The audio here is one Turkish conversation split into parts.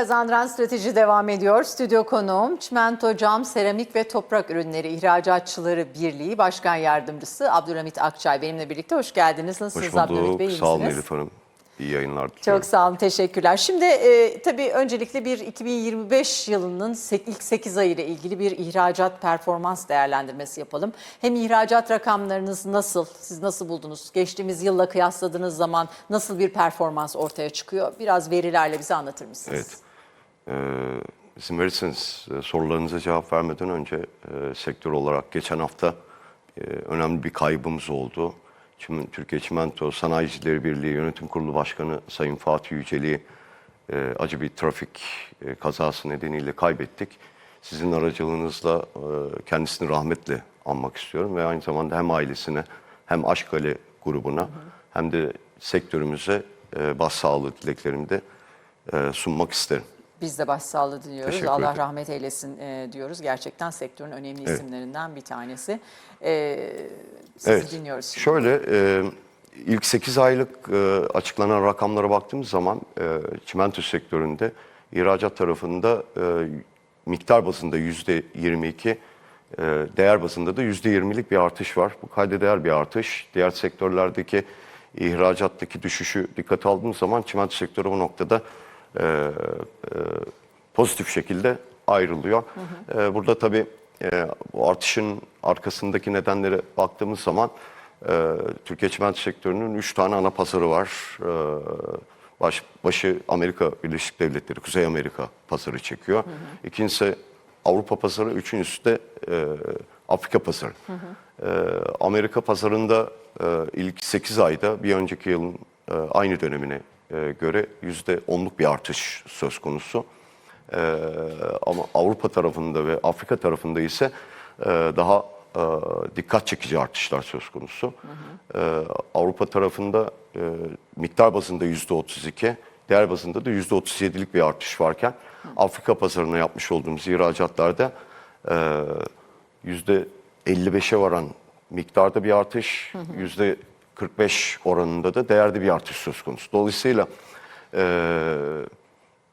Kazandıran strateji devam ediyor. Stüdyo konuğum çimento, cam, seramik ve toprak ürünleri ihracatçıları birliği başkan yardımcısı Abdülhamit Akçay benimle birlikte. Hoş geldiniz. Nasılsınız Hoş Abdülhamit. Bey? Sağ olun? Elif Hanım. İyi yayınlar Çok diliyorum. sağ olun, teşekkürler. Şimdi e, tabii öncelikle bir 2025 yılının ilk 8 ayı ile ilgili bir ihracat performans değerlendirmesi yapalım. Hem ihracat rakamlarınız nasıl, siz nasıl buldunuz? Geçtiğimiz yılla kıyasladığınız zaman nasıl bir performans ortaya çıkıyor? Biraz verilerle bize anlatır mısınız? Evet. Ee, izin verirseniz sorularınıza cevap vermeden önce e, sektör olarak geçen hafta e, önemli bir kaybımız oldu. Çim- Türkiye Çimento Sanayicileri Birliği Yönetim Kurulu Başkanı Sayın Fatih Yüceli'yi e, acı bir trafik kazası nedeniyle kaybettik. Sizin aracılığınızla kendisini rahmetle anmak istiyorum ve aynı zamanda hem ailesine hem Aşkale grubuna hem de sektörümüze e, başsağlığı dileklerimi de sunmak isterim. Biz de başsağlığı diliyoruz. Teşekkür Allah ederim. rahmet eylesin e, diyoruz. Gerçekten sektörün önemli Evet. isimlerinden bir tanesi. E, sizi dinliyoruz. şimdi. Şöyle e, ilk 8 aylık e, açıklanan rakamlara baktığımız zaman e, çimento sektöründe ihracat tarafında e, miktar bazında yüzde 22, e, değer bazında da yüzde 20'lik bir artış var. Bu kayda değer bir artış. Diğer sektörlerdeki ihracattaki düşüşü dikkate aldığımız zaman çimento sektörü bu noktada e, e, pozitif şekilde ayrılıyor. E, burada tabii e, bu artışın arkasındaki nedenlere baktığımız zaman e, Türkiye çimento sektörünün 3 tane ana pazarı var. E, baş, başı Amerika Birleşik Devletleri, Kuzey Amerika pazarı çekiyor. İkincisi Avrupa pazarı, üçüncüsü de e, Afrika pazarı. E, Amerika pazarında e, ilk 8 ayda bir önceki yılın e, aynı dönemine göre %10'luk bir artış söz konusu. Ee, ama Avrupa tarafında ve Afrika tarafında ise e, daha e, dikkat çekici artışlar söz konusu. Ee, Avrupa tarafında e, miktar bazında yüzde 32, değer bazında da yüzde 37'lik bir artış varken Afrika pazarına yapmış olduğumuz ihracatlarda e, yüzde 55'e varan miktarda bir artış, yüzde 45 oranında da değerde bir artış söz konusu. Dolayısıyla e,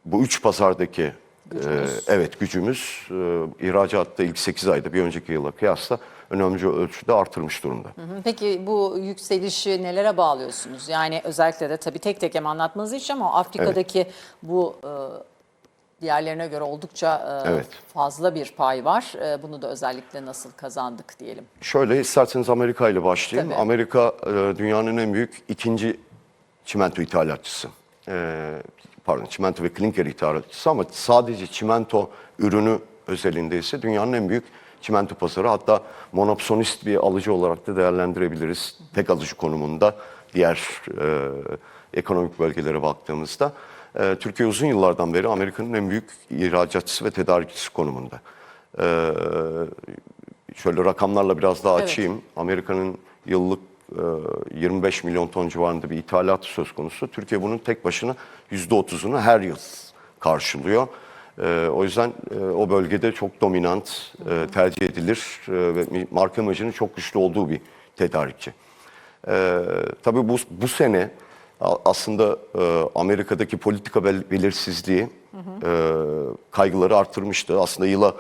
bu üç pazardaki Gücümüz. e, evet gücümüz e, ihracatta ilk 8 ayda bir önceki yıla kıyasla önemli ölçüde artırmış durumda. Peki bu yükselişi nelere bağlıyorsunuz? Yani özellikle de tabii tek tek hem anlatmanız için ama Afrika'daki bu e, diğerlerine göre oldukça e, Evet. fazla bir pay var. E, bunu da özellikle nasıl kazandık diyelim. Şöyle isterseniz Amerika ile başlayayım. Tabii. Amerika e, dünyanın en büyük ikinci çimento ithalatçısı. E, pardon çimento ve klinker ithalatçısı ama sadece çimento ürünü özelinde ise dünyanın en büyük çimento pazarı. Hatta monopsonist bir alıcı olarak da değerlendirebiliriz. Tek alıcı konumunda diğer e, ekonomik bölgelere baktığımızda. E, Türkiye uzun yıllardan beri Amerika'nın en büyük ihracatçısı ve tedarikçisi konumunda. E, şöyle rakamlarla biraz daha Evet. açayım. Amerika'nın yıllık e, 25 milyon ton civarında bir ithalatı söz konusu. Türkiye bunun tek başına %30'unu her yıl karşılıyor. E, o yüzden e, o bölgede çok dominant, e, tercih edilir e, ve marka imajının çok güçlü olduğu bir tedarikçi. Ee, tabii bu, bu sene aslında e, Amerika'daki politika bel- belirsizliği e, kaygıları arttırmıştı. Aslında yıla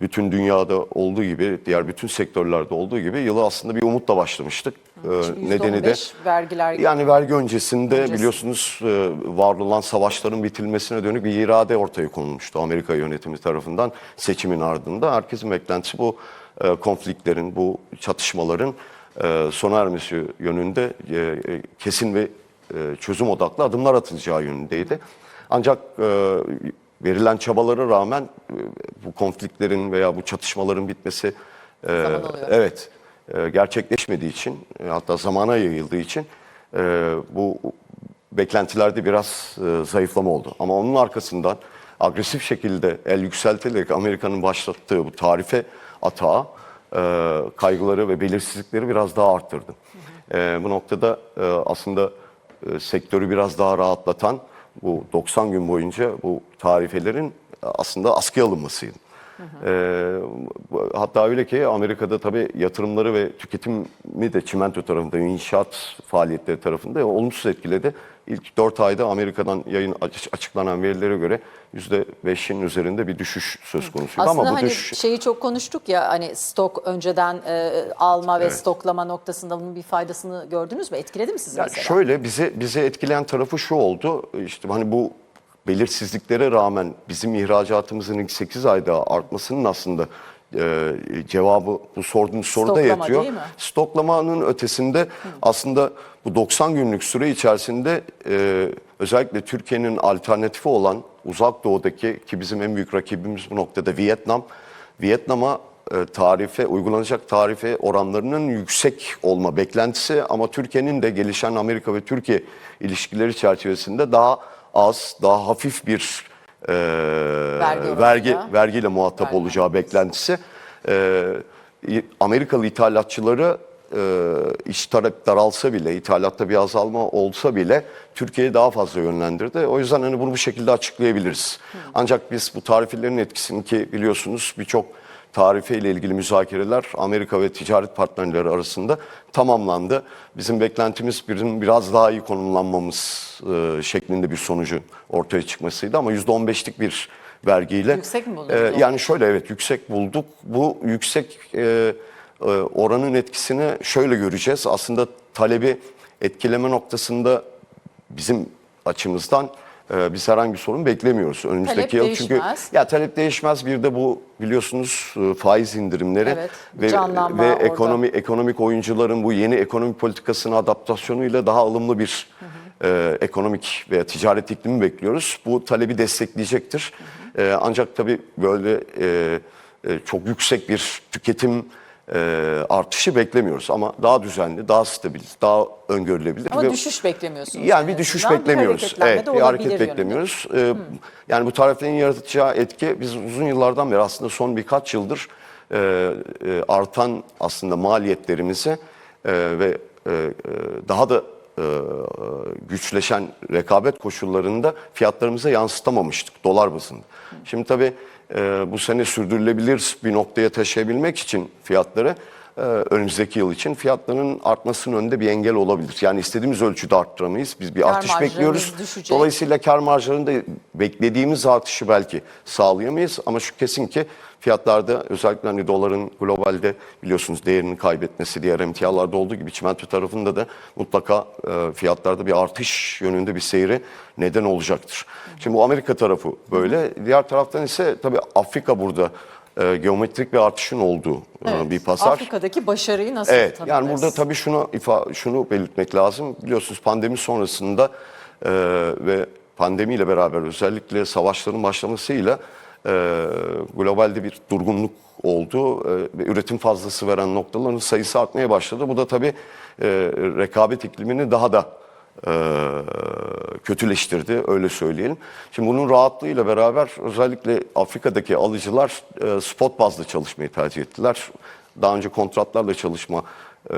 bütün dünyada olduğu gibi, diğer bütün sektörlerde olduğu gibi yıla aslında bir umutla başlamıştık. Ee, nedeni de %15 vergiler yani vergi öncesinde Öncesi. biliyorsunuz e, var olan savaşların bitilmesine dönük bir irade ortaya konulmuştu Amerika yönetimi tarafından seçimin ardında. Herkesin beklentisi bu e, konfliklerin, bu çatışmaların e, sona ermesi yönünde e, e, kesin ve çözüm odaklı adımlar atılacağı yönündeydi. Ancak e, verilen çabalara rağmen e, bu konfliklerin veya bu çatışmaların bitmesi e, evet e, gerçekleşmediği için e, hatta zamana yayıldığı için e, bu beklentilerde biraz e, zayıflama oldu. Ama onun arkasından agresif şekilde el yükselterek Amerika'nın başlattığı bu tarife atağı e, kaygıları ve belirsizlikleri biraz daha arttırdı. E, bu noktada e, aslında e, sektörü biraz daha rahatlatan bu 90 gün boyunca bu tarifelerin aslında askıya alınmasıydı. Bu- hatta öyle ki Amerika'da tabii yatırımları ve tüketimi de çimento tarafında, inşaat faaliyetleri tarafında olumsuz etkiledi. İlk 4 ayda Amerika'dan yayın aç- açıklanan verilere göre %5'in üzerinde bir düşüş söz konusuydu. Aslında Ama bu hani düşüş şeyi çok konuştuk ya hani stok önceden e, alma ve Evet. stoklama noktasında bunun bir faydasını gördünüz mü? Etkiledi mi sizi Ya mesela? şöyle bize bize etkileyen tarafı şu oldu. İşte hani bu belirsizliklere rağmen bizim ihracatımızın ilk 8 ayda artmasının aslında e, cevabı bu sorduğunuz soruda Stoklama yatıyor. değil mi? Stoklamanın ötesinde aslında bu 90 günlük süre içerisinde e, özellikle Türkiye'nin alternatifi olan uzak doğudaki ki bizim en büyük rakibimiz bu noktada Vietnam. Vietnam'a e, tarife, uygulanacak tarife oranlarının yüksek olma beklentisi ama Türkiye'nin de gelişen Amerika ve Türkiye ilişkileri çerçevesinde daha az, daha hafif bir e, Vergi vergiyle muhatap Vergi olacağı beklentisi. E, Amerikalı ithalatçıları e, iş talep daralsa bile, ithalatta bir azalma olsa bile Türkiye'yi daha fazla yönlendirdi. O yüzden hani bunu bu şekilde açıklayabiliriz. Ancak biz bu tarifelerin etkisini ki biliyorsunuz birçok tarife ile ilgili müzakereler Amerika ve ticaret partnerleri arasında tamamlandı. Bizim beklentimiz bizim biraz daha iyi konumlanmamız e, şeklinde bir sonucu ortaya çıkmasıydı ama %15'lik bir vergiyle. Yüksek mi buldunuz E, yani şöyle evet yüksek bulduk. Bu yüksek e, e, oranın etkisini şöyle göreceğiz. Aslında talebi etkileme noktasında bizim açımızdan e, biz herhangi bir sorun beklemiyoruz. Önümüzdeki Talep yıl çünkü değişmez. ya talep değişmez. Bir de bu biliyorsunuz e, faiz indirimleri Evet, ve ve orada. ekonomi ekonomik oyuncuların bu yeni ekonomi politikasına adaptasyonuyla daha ılımlı bir e, ekonomik veya ticaret iklimi bekliyoruz. Bu talebi destekleyecektir. E, ancak tabii böyle e, e, çok yüksek bir tüketim artışı beklemiyoruz ama daha düzenli, daha stabil, daha öngörülebilir. Ama ve- düşüş beklemiyorsunuz. yani bir düşüş beklemiyoruz. hareketlenme evet, bir hareket beklemiyoruz. Ee, Yani bu tariflerin yaratacağı etki biz uzun yıllardan beri aslında son birkaç yıldır e, e, artan aslında maliyetlerimizi e, ve e, e, daha da e, güçleşen rekabet koşullarında fiyatlarımıza yansıtamamıştık dolar bazında. Şimdi tabii e, bu sene sürdürülebilir bir noktaya taşıyabilmek için fiyatları önümüzdeki yıl için fiyatların artmasının önünde bir engel olabilir. Yani istediğimiz ölçüde arttıramayız. Biz bir Kar artış bekliyoruz. düşecek. Dolayısıyla kar marjlarında beklediğimiz artışı belki sağlayamayız ama şu kesin ki fiyatlarda özellikle hani doların globalde biliyorsunuz değerini kaybetmesi diğer emtialarda olduğu gibi çimento tarafında da mutlaka e, fiyatlarda bir artış yönünde bir seyri neden olacaktır. Şimdi bu Amerika tarafı böyle. Diğer taraftan ise tabii Afrika burada e, geometrik bir artışın olduğu e, Evet. bir pazar. Afrika'daki başarıyı nasıl Evet, yani tanımlarız? burada tabii şunu ifa şunu belirtmek lazım. Biliyorsunuz pandemi sonrasında e, ve pandemiyle beraber özellikle savaşların başlamasıyla e, globalde bir durgunluk oldu e, ve üretim fazlası veren noktaların sayısı artmaya başladı. Bu da tabii e, rekabet iklimini daha da e, kötüleştirdi öyle söyleyelim. Şimdi bunun rahatlığıyla beraber özellikle Afrika'daki alıcılar e, spot bazlı çalışmayı tercih ettiler. Daha önce kontratlarla çalışma e,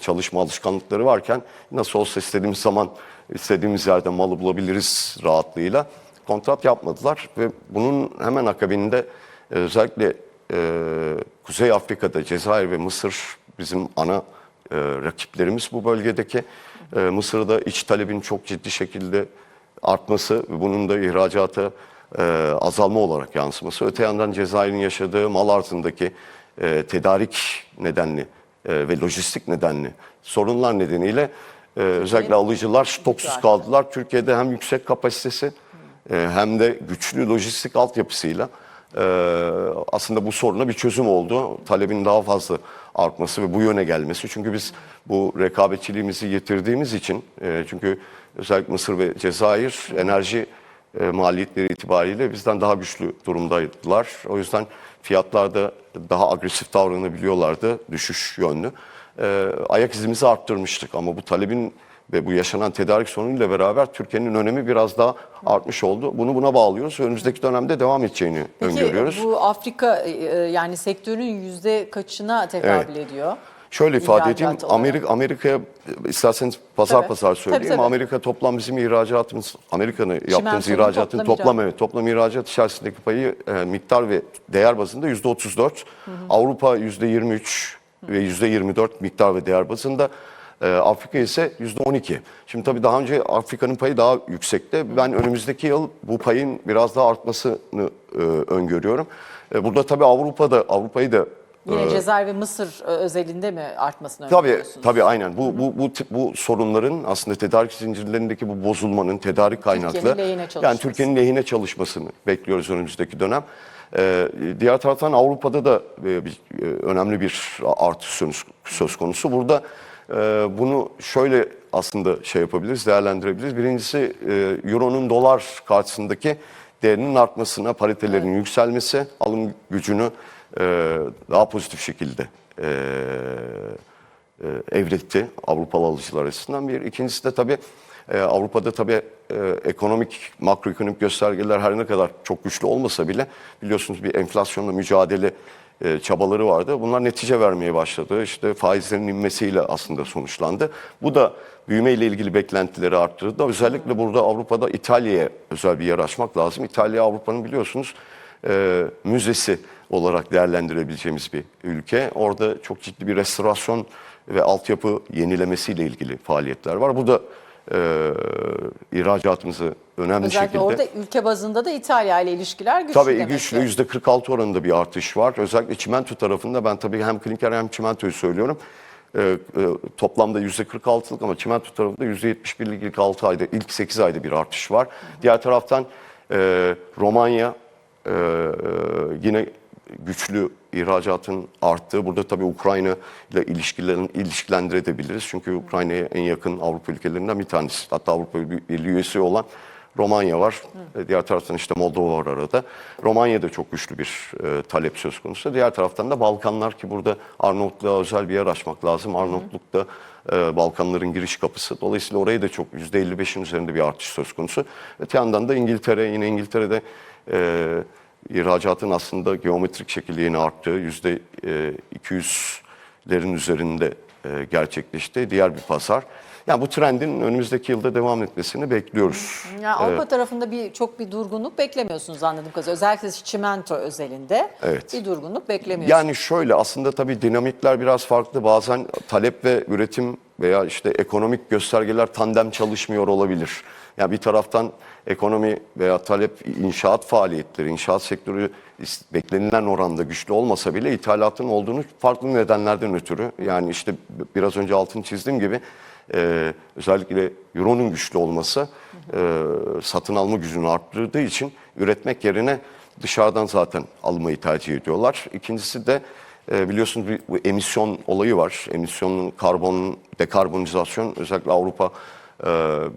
çalışma alışkanlıkları varken nasıl olsa istediğimiz zaman istediğimiz yerde malı bulabiliriz rahatlığıyla kontrat yapmadılar ve bunun hemen akabinde e, özellikle e, Kuzey Afrika'da Cezayir ve Mısır bizim ana e, rakiplerimiz bu bölgedeki. E, Mısır'da iç talebin çok ciddi şekilde artması ve bunun da ihracata e, azalma olarak yansıması. Öte yandan Cezayir'in yaşadığı mal arzındaki e, tedarik nedenli e, ve lojistik nedenli sorunlar nedeniyle e, özellikle alıcılar stoksuz kaldılar. Türkiye'de hem yüksek kapasitesi e, hem de güçlü lojistik altyapısıyla e, aslında bu soruna bir çözüm oldu. Talebin daha fazla artması ve bu yöne gelmesi. Çünkü biz bu rekabetçiliğimizi yitirdiğimiz için e, çünkü özellikle Mısır ve Cezayir enerji e, maliyetleri itibariyle bizden daha güçlü durumdaydılar. O yüzden fiyatlarda daha agresif davranabiliyorlardı düşüş yönlü. E, ayak izimizi arttırmıştık ama bu talebin ve bu yaşanan tedarik sorunuyla beraber Türkiye'nin önemi biraz daha artmış oldu. Bunu buna bağlıyoruz. Önümüzdeki dönemde devam edeceğini Peki öngörüyoruz. bu Afrika e, yani sektörün yüzde kaçına tekabül ediyor? Şöyle ifade edeyim. Amerika Amerika'ya isterseniz pazar Tabii. pazar söyleyeyim. Tabii, tabii. Amerika toplam bizim ihracatımız, Amerika'nın yaptığımız ihracatın toplam evet toplam ihracat içerisindeki payı e, miktar ve değer bazında yüzde 34. Avrupa yüzde 23 ve yüzde 24 miktar ve değer bazında. E, Afrika ise yüzde 12. Şimdi tabii daha önce Afrika'nın payı daha yüksekti. Ben önümüzdeki yıl bu payın biraz daha artmasını e, öngörüyorum. E, burada tabii Avrupa'da Avrupa'yı da Yine Cezayir ve Mısır e, özelinde mi artmasını Tabii öngörüyorsunuz? tabii aynen. Bu bu bu tip bu sorunların aslında tedarik zincirlerindeki bu bozulmanın tedarik kaynaklı lehine yani. Türkiye'nin lehine çalışmasını bekliyoruz önümüzdeki dönem. Ee, diğer taraftan Avrupa'da da e, bir, e, önemli bir artış söz, söz konusu. Burada e, bunu şöyle aslında şey yapabiliriz, değerlendirebiliriz. Birincisi e, Euro'nun dolar karşısındaki değerinin artmasına, paritelerin yükselmesi, alım gücünü e, daha pozitif şekilde e, e, evriltti Avrupalı alıcılar açısından bir. İkincisi de tabii Avrupa'da tabii ekonomik, makroekonomik göstergeler her ne kadar çok güçlü olmasa bile biliyorsunuz bir enflasyonla mücadele e, çabaları vardı. Bunlar netice vermeye başladı. İşte faizlerin inmesiyle aslında sonuçlandı. Bu da büyüme ile ilgili beklentileri arttırdı. Özellikle burada Avrupa'da İtalya'ya özel bir yer açmak lazım. İtalya Avrupa'nın biliyorsunuz e, müzesi olarak değerlendirebileceğimiz bir ülke. Orada çok ciddi bir restorasyon ve altyapı yenilemesiyle ilgili faaliyetler var. Bu da e, ihracatımızı önemli Özellikle şekilde... orada ülke bazında da İtalya ile ilişkiler güçlü Tabii demek güçlü yüzde 46 oranında bir artış var. Özellikle çimento tarafında ben tabii hem klinker hem çimentoyu söylüyorum. Ee, e, toplamda yüzde 46'lık ama çimento tarafında yüzde 71'lik ilk 6 ayda, ilk 8 ayda bir artış var. Diğer taraftan e, Romanya e, e, yine güçlü ihracatın arttığı. Burada tabii Ukrayna ile ilişkilerin ilişkilendirebiliriz. Çünkü Ukrayna'ya en yakın Avrupa ülkelerinden bir tanesi. Hatta Avrupa Birliği üyesi olan Romanya var. E, Diğer taraftan işte Moldova var arada. Romanya'da çok güçlü bir e, talep söz konusu. Diğer taraftan da Balkanlar ki burada Arnavutluğa özel bir yer açmak lazım. Arnavutluk da e, Balkanların giriş kapısı. Dolayısıyla orayı da çok %55'in üzerinde bir artış söz konusu. Öte yandan da İngiltere yine İngiltere'de e, ihracatın aslında geometrik şekilde yine arttığı yüzde e, 200'lerin üzerinde e, gerçekleşti. Diğer bir pazar. Yani bu trendin önümüzdeki yılda devam etmesini bekliyoruz. Yani Avrupa tarafında bir çok bir durgunluk beklemiyorsunuz anladığım kadarıyla. Özellikle çimento özelinde Evet. bir durgunluk beklemiyorsunuz. Yani şöyle aslında tabii dinamikler biraz farklı. Bazen talep ve üretim veya işte ekonomik göstergeler tandem çalışmıyor olabilir. Yani bir taraftan ekonomi veya talep inşaat faaliyetleri, inşaat sektörü beklenilen oranda güçlü olmasa bile ithalatın olduğunu farklı nedenlerden ötürü. Yani işte biraz önce altını çizdiğim gibi e, özellikle Euro'nun güçlü olması e, satın alma gücünü arttırdığı için üretmek yerine dışarıdan zaten almayı tercih ediyorlar. İkincisi de e, biliyorsunuz bir, bu emisyon olayı var. Emisyonun karbon dekarbonizasyon özellikle Avrupa e,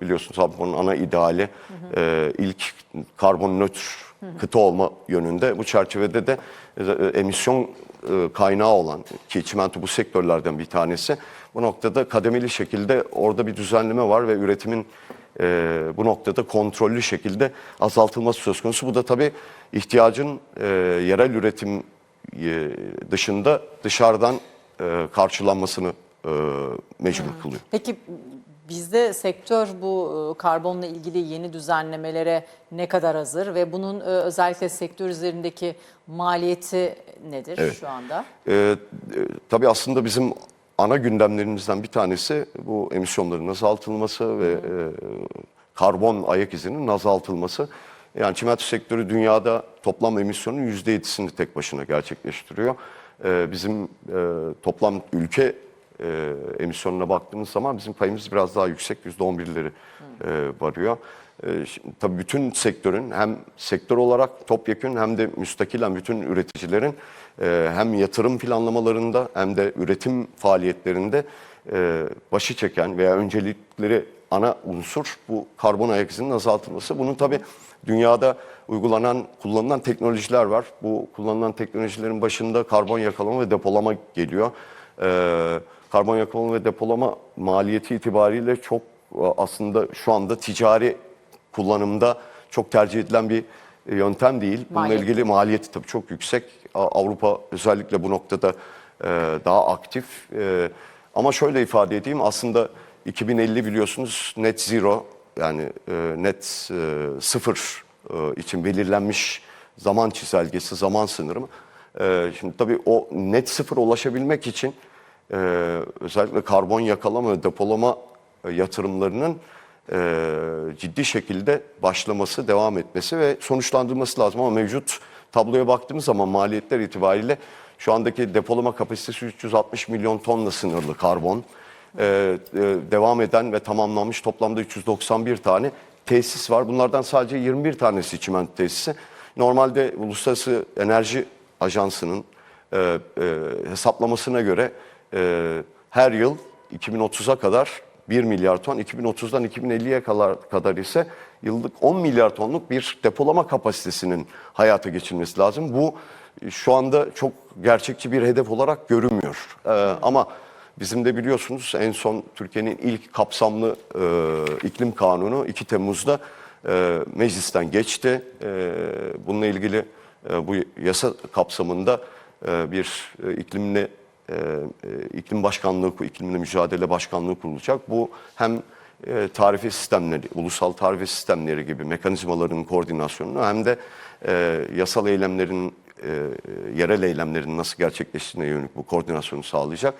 biliyorsunuz Avrupa'nın ana ideali e, ilk karbon nötr kıta olma yönünde. Bu çerçevede de e, emisyon e, kaynağı olan ki çimento bu sektörlerden bir tanesi. Bu noktada kademeli şekilde orada bir düzenleme var ve üretimin e, bu noktada kontrollü şekilde azaltılması söz konusu. Bu da tabii ihtiyacın e, yerel üretim e, dışında dışarıdan e, karşılanmasını e, mecbur kılıyor. Peki bizde sektör bu e, karbonla ilgili yeni düzenlemelere ne kadar hazır ve bunun e, özellikle sektör üzerindeki maliyeti nedir Evet. şu anda? Ee, e, tabii aslında bizim ana gündemlerimizden bir tanesi bu emisyonların azaltılması ve e, karbon ayak izinin azaltılması. Yani çimento sektörü dünyada toplam emisyonun %7'sini tek başına gerçekleştiriyor. Ee, bizim e, toplam ülke e, emisyonuna baktığımız zaman bizim payımız biraz daha yüksek, %11'leri e, varıyor. E, şimdi, tabii bütün sektörün hem sektör olarak topyekün hem de müstakilen bütün üreticilerin e, hem yatırım planlamalarında hem de üretim faaliyetlerinde e, başı çeken veya öncelikleri ana unsur bu karbon ayak izinin azaltılması. Bunun tabii dünyada uygulanan, kullanılan teknolojiler var. Bu kullanılan teknolojilerin başında karbon yakalama ve depolama geliyor. Ee, karbon yakalama ve depolama maliyeti itibariyle çok e, aslında şu anda ticari kullanımda çok tercih edilen bir e, yöntem değil. Bununla Maliyet. ilgili maliyeti tabii çok yüksek. Avrupa özellikle bu noktada e, daha aktif. Ama şöyle ifade edeyim aslında 2050 biliyorsunuz net zero yani net sıfır için belirlenmiş zaman çizelgesi, zaman sınırı şimdi tabii o net sıfır ulaşabilmek için e, özellikle karbon yakalama ve depolama e, yatırımlarının e, ciddi şekilde başlaması, devam etmesi ve sonuçlandırılması lazım. Ama mevcut tabloya baktığımız zaman maliyetler itibariyle şu andaki depolama kapasitesi 360 milyon tonla sınırlı karbon. E, e, devam eden ve tamamlanmış toplamda 391 tane tesis var. Bunlardan sadece 21 tanesi çimento tesisi. Normalde Uluslararası Enerji Ajansı'nın e, e, hesaplamasına göre e, her yıl 2030'a kadar 1 milyar ton, 2030'dan 2050'ye kadar, kadar ise yıllık 10 milyar tonluk bir depolama kapasitesinin hayata geçirilmesi lazım. Bu e, şu anda çok gerçekçi bir hedef olarak görünmüyor. E, ama bizim de biliyorsunuz en son Türkiye'nin ilk kapsamlı e, iklim kanunu 2 Temmuz'da e, meclisten geçti. E, bununla ilgili e, bu yasa kapsamında e, bir e, iklimle e, e, iklim başkanlığı, iklimle mücadele başkanlığı kurulacak. Bu hem e, tarife sistemleri, ulusal tarife sistemleri gibi mekanizmaların koordinasyonunu hem de e, yasal eylemlerin, e, yerel eylemlerin nasıl gerçekleştiğine yönelik bu koordinasyonu sağlayacak.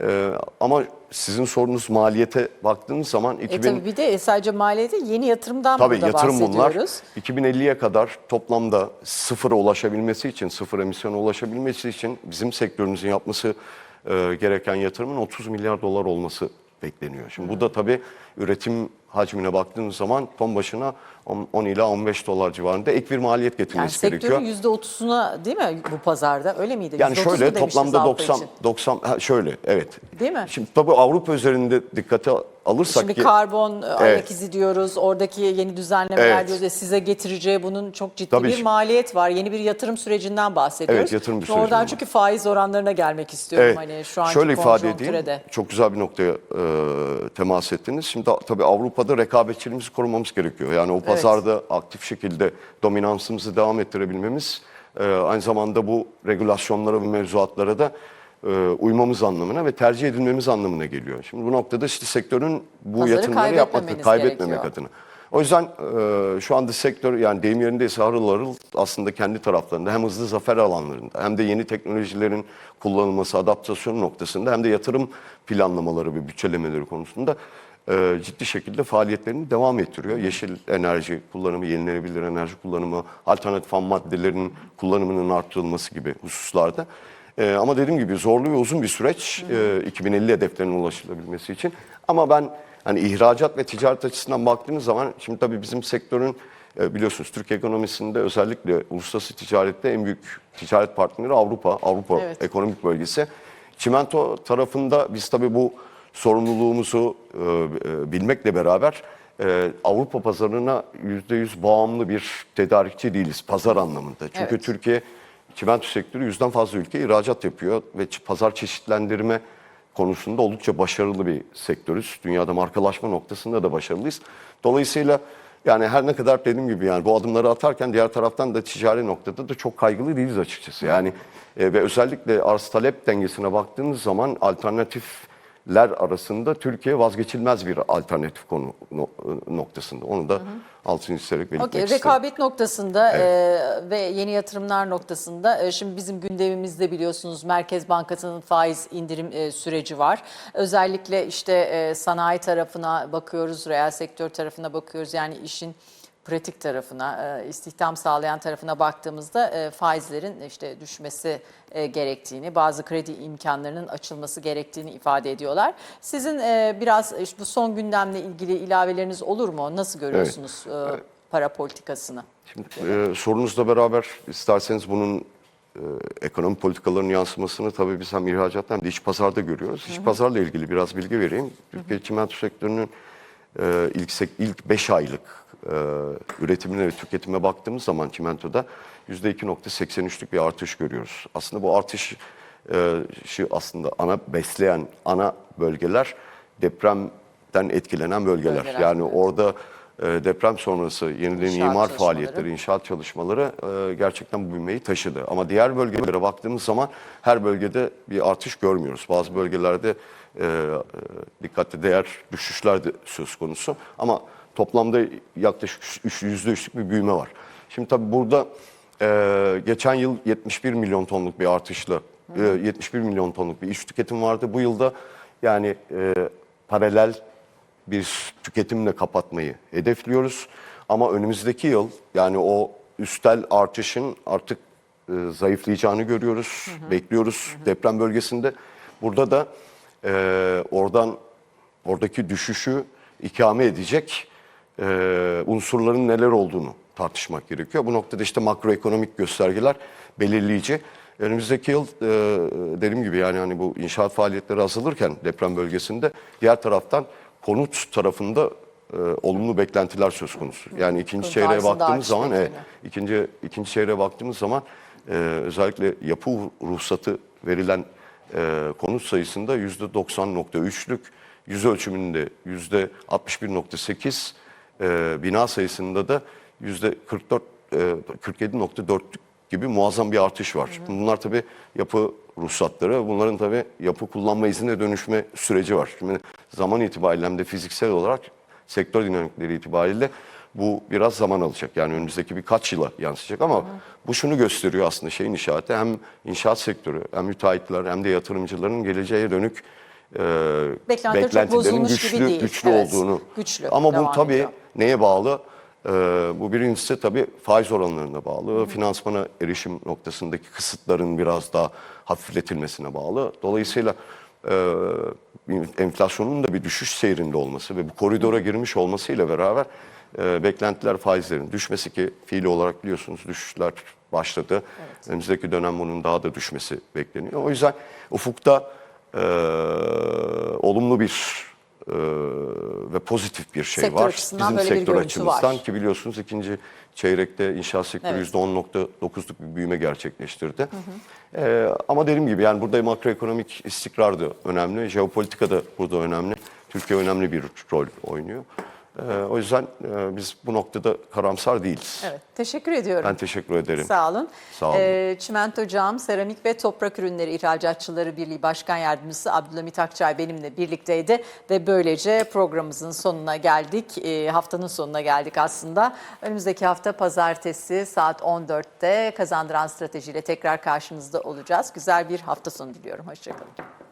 E, ama sizin sorunuz maliyete baktığınız zaman 2000 E tabii bir de sadece maliyeti yeni yatırımdan Tabii burada yatırım bunlar. bahsediyoruz. 2050'ye kadar toplamda sıfıra ulaşabilmesi için, sıfır emisyona ulaşabilmesi için bizim sektörümüzün yapması e, gereken yatırımın 30 milyar dolar olması bekleniyor. Şimdi bu da tabii üretim hacmine baktığınız zaman ton başına 10, 10 ila 15 dolar civarında ek bir maliyet Yani getirmesi gerekiyor. sektörün %30'una değil mi bu pazarda öyle miydi? Yani %30 şöyle toplamda Avrupa 90 için? 90 ha, şöyle evet. Değil mi? Şimdi tabii Avrupa üzerinde dikkate alırsak Şimdi ki karbon e, ayak izi diyoruz, oradaki yeni düzenlemeler Evet. diyoruz ve size getireceği bunun çok ciddi Tabii. bir maliyet var. Yeni bir yatırım sürecinden bahsediyoruz. Evet, yatırım bir Oradan sürecinden çünkü faiz oranlarına gelmek istiyorum Evet. hani şu anki Şöyle ifade edeyim. de. Çok güzel bir noktaya e, temas ettiniz. Şimdi ta- tabii Avrupa'da rekabetçiliğimizi korumamız gerekiyor. Yani o pazarda aktif şekilde dominansımızı devam ettirebilmemiz e, aynı zamanda bu regülasyonlara ve mevzuatlara da e, uymamız anlamına ve tercih edilmemiz anlamına geliyor. Şimdi bu noktada işte sektörün bu Pazarı yatırımları yapmak, kaybetmemek gerekiyor. adına. O yüzden e, şu anda sektör yani deyim yerindeyse harıl harıl aslında kendi taraflarında hem hızlı zafer alanlarında hem de yeni teknolojilerin kullanılması, adaptasyon noktasında hem de yatırım planlamaları ve bütçelemeleri konusunda e, ciddi şekilde faaliyetlerini devam ettiriyor. Yeşil enerji kullanımı, yenilenebilir enerji kullanımı, alternatif ham maddelerin kullanımının arttırılması gibi hususlarda. E, ama dediğim gibi zorlu ve uzun bir süreç e, 2050 hedeflerine ulaşılabilmesi için. Ama ben hani ihracat ve ticaret açısından baktığınız zaman şimdi tabii bizim sektörün e, biliyorsunuz Türk ekonomisinde özellikle uluslararası ticarette en büyük ticaret partneri Avrupa, Avrupa Evet. ekonomik bölgesi. Çimento tarafında biz tabii bu sorumluluğumuzu e, e, bilmekle beraber e, Avrupa pazarına %100 bağımlı bir tedarikçi değiliz pazar anlamında. Çünkü Evet. Türkiye çimento sektörü yüzden fazla ülke ihracat yapıyor ve pazar çeşitlendirme konusunda oldukça başarılı bir sektörüz. Dünyada markalaşma noktasında da başarılıyız. Dolayısıyla yani her ne kadar dediğim gibi yani bu adımları atarken diğer taraftan da ticari noktada da çok kaygılı değiliz açıkçası. Yani e, ve özellikle arz talep dengesine baktığınız zaman alternatifler arasında Türkiye vazgeçilmez bir alternatif konu no- noktasında. Onu da altını çizerek belirtmek Okey, isterim. rekabet noktasında e, ve yeni yatırımlar noktasında e, şimdi bizim gündemimizde biliyorsunuz Merkez Bankası'nın faiz indirim e, süreci var. Özellikle işte e, sanayi tarafına bakıyoruz, reel sektör tarafına bakıyoruz. Yani işin pratik tarafına, e, istihdam sağlayan tarafına baktığımızda e, faizlerin işte düşmesi e, gerektiğini, bazı kredi imkanlarının açılması gerektiğini ifade ediyorlar. Sizin biraz işte bu son gündemle ilgili ilaveleriniz olur mu? Nasıl görüyorsunuz e, para politikasını? Şimdi e, sorunuzla beraber isterseniz bunun e, ekonomi politikalarının yansımasını tabii biz hem ihracatta hem de iç pazarda görüyoruz. İç pazarla ilgili biraz bilgi vereyim. Türkiye çimento sektörünün e, ilk ilk 5 aylık üretimine ve tüketimine baktığımız zaman çimentoda %2.83'lük bir artış görüyoruz. Aslında bu artış e, şu aslında ana besleyen ana bölgeler depremden etkilenen bölgeler. Bölgeler, yani evet. orada e, deprem sonrası yeniden İnşaat imar faaliyetleri, inşaat çalışmaları e, gerçekten bu büyümeyi taşıdı. Ama diğer bölgelere baktığımız zaman her bölgede bir artış görmüyoruz. Bazı bölgelerde e, e, dikkatle değer düşüşler de söz konusu. Ama toplamda yaklaşık üç- yüzde üçlük bir büyüme var. Şimdi tabii burada e, geçen yıl 71 milyon tonluk bir artışla e, 71 milyon tonluk bir iç tüketim vardı. Bu yılda yani e, paralel bir tüketimle kapatmayı hedefliyoruz. Ama önümüzdeki yıl yani o üstel artışın artık e, zayıflayacağını görüyoruz, bekliyoruz deprem bölgesinde. Burada da e, oradan oradaki düşüşü ikame edecek e, unsurların neler olduğunu tartışmak gerekiyor. Bu noktada işte makroekonomik göstergeler belirleyici. Önümüzdeki yıl e, dediğim gibi yani hani bu inşaat faaliyetleri azalırken deprem bölgesinde diğer taraftan konut tarafında e, olumlu beklentiler söz konusu. Yani ikinci Konut çeyreğe baktığımız zaman bekleniyor. ikinci ikinci çeyreğe baktığımız zaman e, özellikle yapı ruhsatı verilen e, konut sayısında yüzde 90.3'lük, yüz ölçümünde yüzde 61.8, e, bina sayısında da yüzde 44 e, 47.4'lük gibi muazzam bir artış var. Bunlar tabii yapı ruhsatları, bunların tabii yapı kullanma iznine dönüşme süreci var. Şimdi zaman itibariyle hem de fiziksel olarak sektör dinamikleri itibariyle bu biraz zaman alacak. Yani önümüzdeki birkaç yıla yansıyacak ama bu şunu gösteriyor aslında şeyin işareti. Hem inşaat sektörü hem müteahhitler hem de yatırımcıların geleceğe dönük e, beklentilerin bozulmuş güçlü, gibi değil. güçlü Evet, olduğunu. güçlü, Ama bu tabii ediyor. neye bağlı? Ee, bu birincisi tabii faiz oranlarına bağlı, finansmana erişim noktasındaki kısıtların biraz daha hafifletilmesine bağlı. Dolayısıyla e, enflasyonun da bir düşüş seyrinde olması ve bu koridora girmiş olmasıyla beraber e, beklentiler faizlerin düşmesi ki fiili olarak biliyorsunuz düşüşler başladı. Önümüzdeki dönem bunun daha da düşmesi bekleniyor. O yüzden ufukta e, olumlu bir e, ve pozitif bir şey Sektör var. böyle bir sektör açımızdan var. ki biliyorsunuz ikinci çeyrekte inşaat sektörü Evet. %10.9'luk bir büyüme gerçekleştirdi. Ee, ama dediğim gibi yani burada makroekonomik istikrar da önemli, jeopolitika da burada önemli. Türkiye önemli bir rol oynuyor. Ee, o yüzden e, biz bu noktada karamsar değiliz. Evet, teşekkür ediyorum. Ben teşekkür ederim. Sağ olun. Sağ olun. Ee, Çimento Cam, Seramik ve Toprak Ürünleri İhracatçıları Birliği Başkan Yardımcısı Abdülhamit Akçay benimle birlikteydi. Ve böylece programımızın sonuna geldik. Ee, haftanın sonuna geldik aslında. Önümüzdeki hafta pazartesi saat 14'te Kazandıran Strateji ile tekrar karşınızda olacağız. Güzel bir hafta sonu diliyorum. Hoşçakalın.